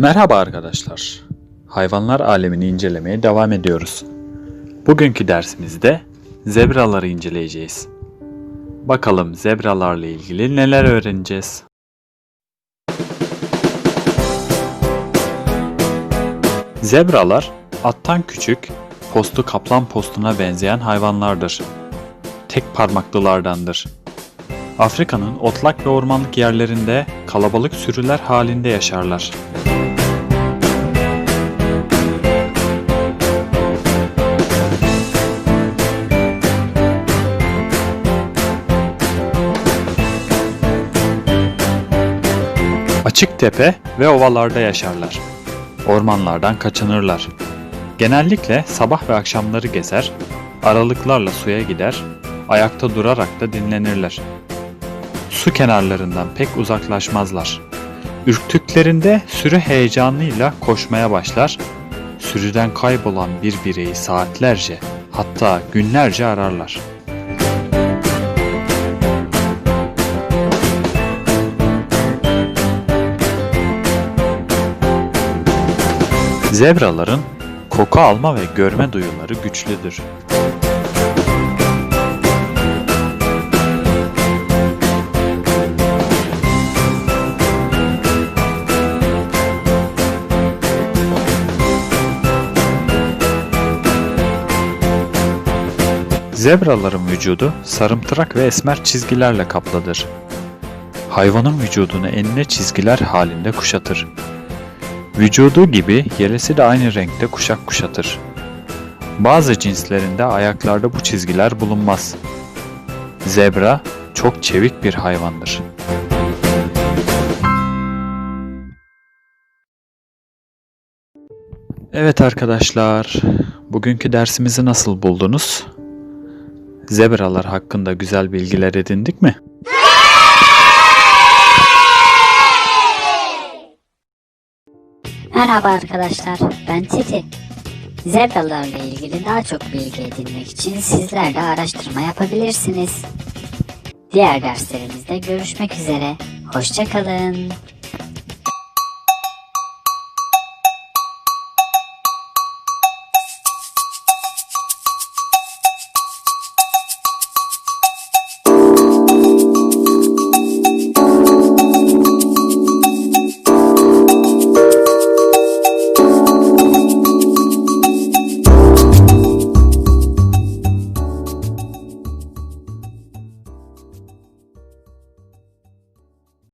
Merhaba arkadaşlar. Hayvanlar alemini incelemeye devam ediyoruz. Bugünkü dersimizde zebraları inceleyeceğiz. Bakalım zebralarla ilgili neler öğreneceğiz. Zebralar attan küçük, postu kaplan postuna benzeyen hayvanlardır. Tek parmaklılardandır. Afrika'nın otlak ve ormanlık yerlerinde kalabalık sürüler halinde yaşarlar. Açık tepe ve ovalarda yaşarlar. Ormanlardan kaçınırlar. Genellikle sabah ve akşamları gezer, aralıklarla suya gider, ayakta durarak da dinlenirler. Su kenarlarından pek uzaklaşmazlar. Ürktüklerinde sürü heyecanıyla koşmaya başlar, sürüden kaybolan bir bireyi saatlerce hatta günlerce ararlar. Zebraların koku alma ve görme duyuları güçlüdür. Zebraların vücudu sarımtırak ve esmer çizgilerle kaplıdır. Hayvanın vücudunu enine çizgiler halinde kuşatır. Vücudu gibi yelesi de aynı renkte kuşak kuşatır. Bazı cinslerinde ayaklarda bu çizgiler bulunmaz. Zebra çok çevik bir hayvandır. Evet arkadaşlar, bugünkü dersimizi nasıl buldunuz? Zebralar hakkında güzel bilgiler edindik mi? Merhaba arkadaşlar, ben Titi. Zebralarla ilgili daha çok bilgi edinmek için sizler de araştırma yapabilirsiniz. Diğer derslerimizde görüşmek üzere. Hoşçakalın.